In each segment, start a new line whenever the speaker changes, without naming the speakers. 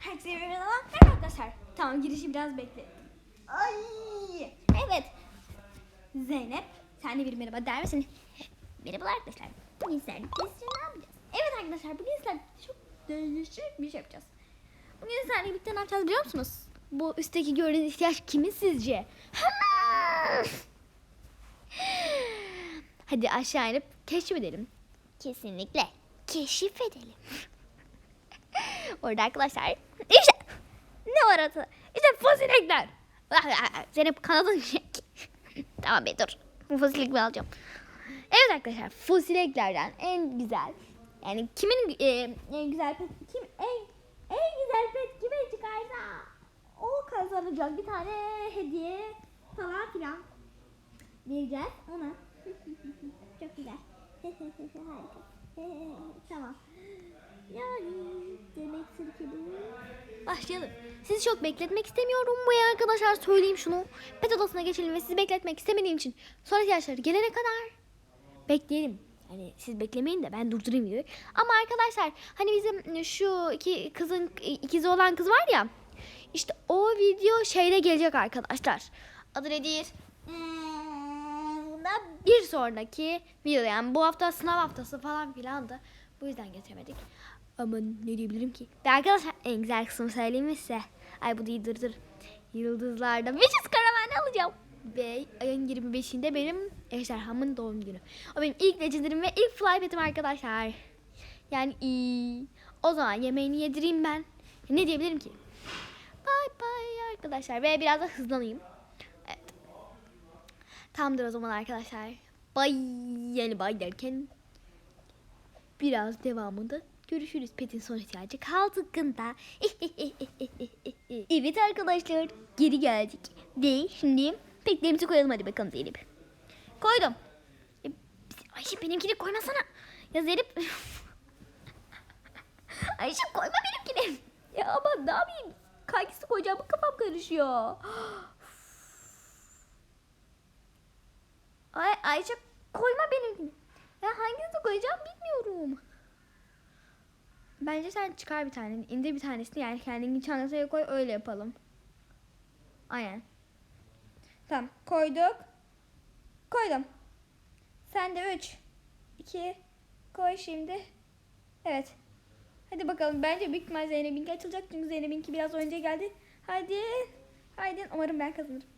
Herkese merhaba. Arkadaşlar. Tamam girişi biraz bekle. Ay. Evet. Zeynep sen de bir merhaba der misin? Merhabalar arkadaşlar. Bugün sizlerle birlikte ne yapacağız? Evet arkadaşlar bugün sizlerle çok değişik bir şey yapacağız. Bugün sizlerle birlikte ne yapacağız biliyor musunuz? Bu üstteki gördüğünüz ihtiyaç kimin sizce? Hadi aşağı inip keşfedelim. Kesinlikle keşif edelim. Orada arkadaşlar işte ne var orada? İşte fosilekler. Zeynep kanadını çek. tamam be dur. Bu fosilekleri alacağım. Evet arkadaşlar fosileklerden en güzel yani kimin e, en güzel pet kim en en güzel pet kime çıkarsa o kazanacak bir tane hediye falan filan vereceğiz ona. Çok güzel. Harika. tamam. Başlayalım. Sizi çok bekletmek istemiyorum bu ya arkadaşlar söyleyeyim şunu. Pet odasına geçelim ve sizi bekletmek istemediğim için son ihtiyaçları gelene kadar bekleyelim. Hani siz beklemeyin de ben durdurayım diyor. Ama arkadaşlar hani bizim şu iki kızın ikizi olan kız var ya. İşte o video şeyde gelecek arkadaşlar. Adı nedir? Hmm, da bir sonraki video yani bu hafta sınav haftası falan filandı. Bu yüzden getiremedik. Ama ne diyebilirim ki? Ve arkadaşlar en güzel kısmı söyleyeyim size? Ay bu değil dur dur. Yıldızlarda 500 karavan alacağım. Ve ayın 25'inde benim ejderhamın doğum günü. O benim ilk legendary'm ve ilk fly pet'im arkadaşlar. Yani iyi. O zaman yemeğini yedireyim ben. Ne diyebilirim ki? Bye bye arkadaşlar. Ve biraz da hızlanayım. Evet. Tamamdır o zaman arkadaşlar. Bye yani bye derken biraz devamında görüşürüz. Pet'in son ihtiyacı kaldığında. evet arkadaşlar geri geldik. Ve şimdi petlerimizi koyalım hadi bakalım Zeynep. Koydum. E, Ayşe benimkini koymasana. Ya Zeynep. Ayşe koyma benimkini. Ya ama ne yapayım? Hangisi koyacağımı kafam karışıyor. Ay Ayşe koyma benimkini. Ya hangisini koyacağım bilmiyorum. Bence sen çıkar bir tane. indir bir tanesini yani kendini çantaya koy öyle yapalım. Aynen. Tamam koyduk. Koydum. Sen de 3 2 koy şimdi. Evet. Hadi bakalım. Bence büyük ihtimal Zeynep'inki açılacak. Çünkü Zeynep'inki biraz önce geldi. Hadi. Haydi. Umarım ben kazanırım.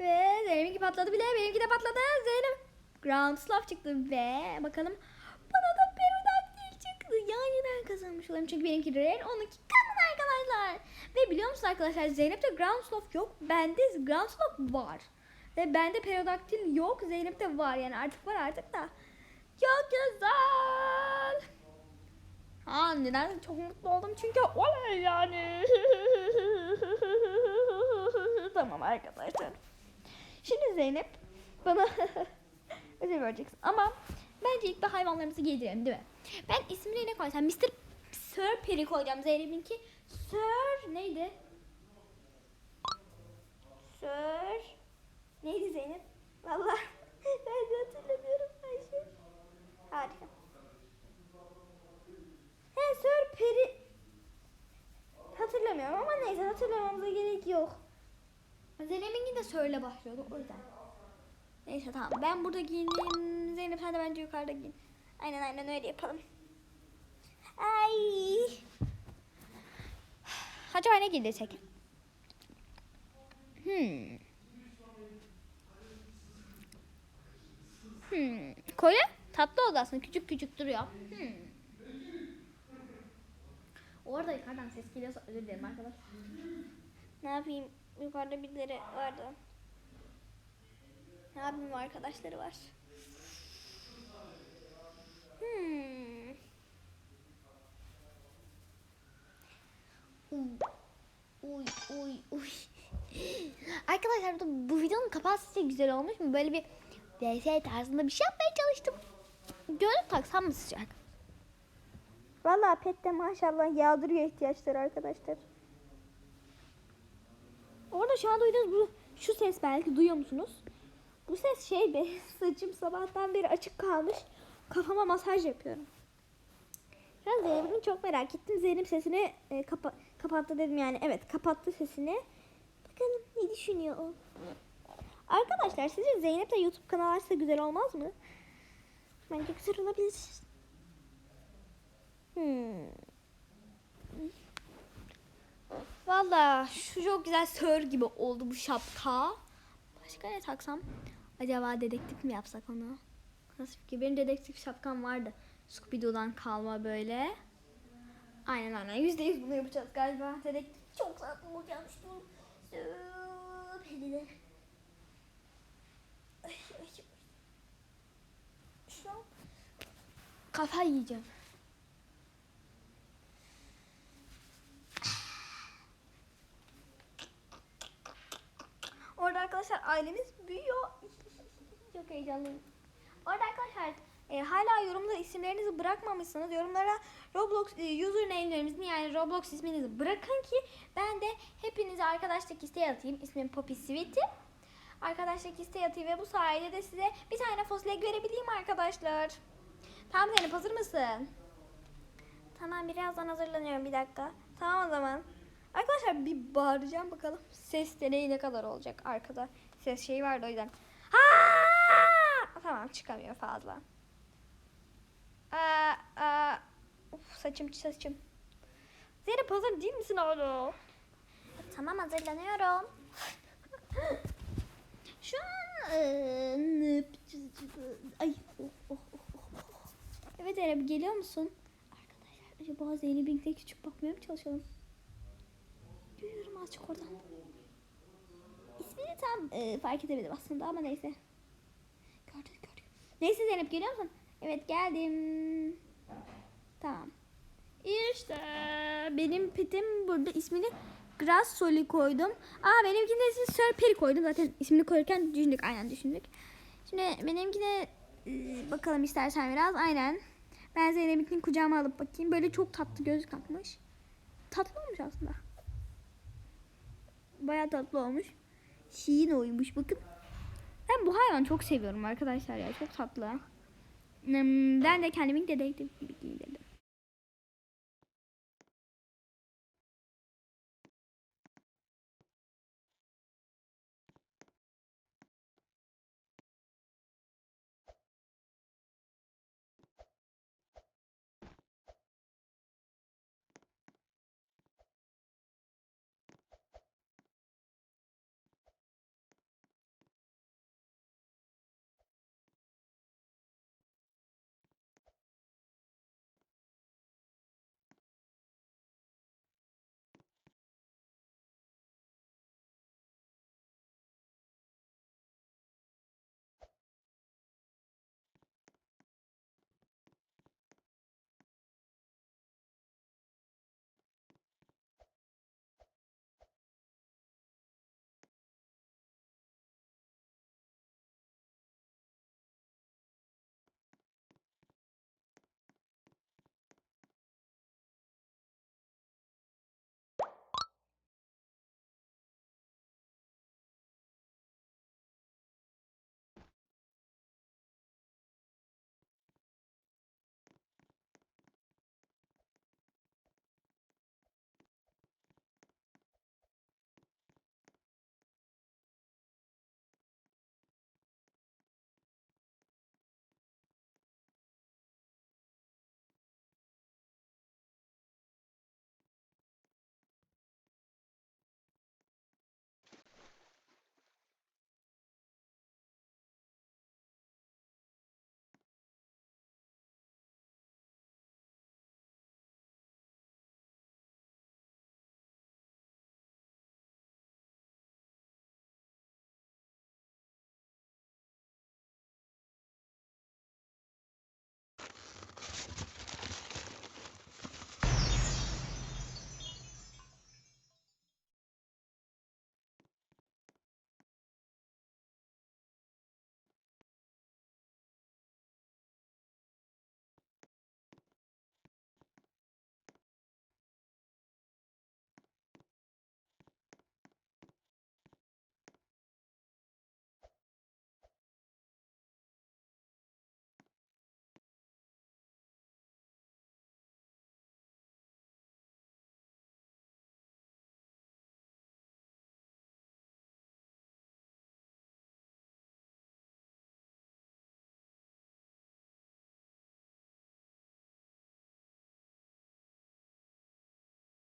Ve Zeynep'inki patladı bile. Benimki de patladı. Zeynep. Ground Slav çıktı ve bakalım bana da. Yani ben kazanmış olayım. Çünkü benimki Rare, onunki Common arkadaşlar. Ve biliyor musunuz arkadaşlar Zeynep'te Ground Slav yok. Bende Ground Slav var. Ve bende Perodactyl yok. Zeynep'te var yani artık var artık da. Çok güzel. Ha neden çok mutlu oldum çünkü olay yani. tamam arkadaşlar. Şimdi Zeynep bana ödül vereceksin. Ama bence ilk de hayvanlarımızı giydirelim değil mi? Ben ismini ne koysam? Mr. Sir Peri koyacağım Zeynep'inki. Sir neydi? Sir neydi Zeynep? Vallahi ben de hatırlamıyorum Ayşe. Harika. He Sir Peri hatırlamıyorum ama neyse hatırlamamıza gerek yok. Zeynep'inki de Sir'le başlıyordu o yüzden. Neyse tamam ben burada giyineyim. Zeynep sen de bence yukarıda giyin. Aynen aynen öyle yapalım. Ay. Acaba ne giydirsek? Hmm. Hmm. Kolye tatlı oldu aslında. Küçük küçük duruyor. Hmm. Orada yukarıdan ses geliyorsa özür dilerim arkadaşlar. Ne yapayım? Yukarıda birileri vardı. Ne yapayım arkadaşları var. Hmm. Uy uy uy. uy. Arkadaşlar bu- bu videonun kapağı sizce güzel olmuş mu? Böyle bir DS tarzında bir şey yapmaya çalıştım. Gözlük taksam mı sıcak? Valla pet de maşallah yağdırıyor ihtiyaçları arkadaşlar. Orada şu an duyduğunuz bu şu ses belki duyuyor musunuz? Bu ses şey be saçım sabahtan beri açık kalmış. Kafama masaj yapıyorum. Ben Zeynep'in çok merak ettim. Zeynep sesini e, kapa- kapattı dedim yani. Evet kapattı sesini. Bakalım ne düşünüyor o. Arkadaşlar sizce Zeynep de YouTube kanalı açsa güzel olmaz mı? Bence güzel olabilir. Hmm. Valla şu çok güzel sör gibi oldu bu şapka. Başka ne taksam? Acaba dedektif mi yapsak onu? Nasıl fikir? Benim dedektif şapkam vardı. Scooby-Doo'dan kalma böyle. Aynen aynen. Yüzde yüz bunu yapacağız galiba. Dedektif çok tatlı olacağım şu. Hadi de. Ay, ay, ay. Şu an kafa yiyeceğim. Orada arkadaşlar ailemiz büyüyor. Çok heyecanlıyım. Orada arkadaşlar e, hala yorumda isimlerinizi bırakmamışsınız. Yorumlara Roblox e, username'lerinizin yani Roblox isminizi bırakın ki ben de hepinize arkadaşlık isteği atayım. İsmim Poppy Sweetie. Arkadaşlık isteği atayım ve bu sayede de size bir tane fossil verebileyim arkadaşlar. Tamam Zeynep hazır mısın? Tamam birazdan hazırlanıyorum bir dakika. Tamam o zaman. Arkadaşlar bir bağıracağım bakalım. Ses deneyi ne kadar olacak arkada. Ses şeyi vardı o yüzden. Ha! Tamam çıkamıyor fazla. Aa, aa. Uf, saçım saçım. Zeynep hazır değil misin oğlum? Tamam hazırlanıyorum. Şu an eee, ay oh, oh, oh, oh. Evet Zeynep geliyor musun? Arkadaşlar acaba Zeynep'in de küçük bakmaya mı çalışalım? Görüyorum azıcık oradan. İsmini tam e, fark edemedim aslında ama neyse. Gördüm gördüm. Neyse Zeynep geliyor musun? Evet geldim. Tamam. İşte benim petim burada ismini Grass Soli koydum. Aa benimkinde ismini Sir Peri koydum. Zaten ismini koyarken düşündük. Aynen düşündük. Şimdi benimkine e, bakalım istersen biraz. Aynen. Ben Zeynep'inkini kucağıma alıp bakayım. Böyle çok tatlı göz kapmış. Tatlı olmuş aslında. Baya tatlı olmuş. Şirin oymuş bakın. Ben bu hayvanı çok seviyorum arkadaşlar ya. Çok tatlı. Hmm, Ben de kendimin dedektif gibi giydirdim.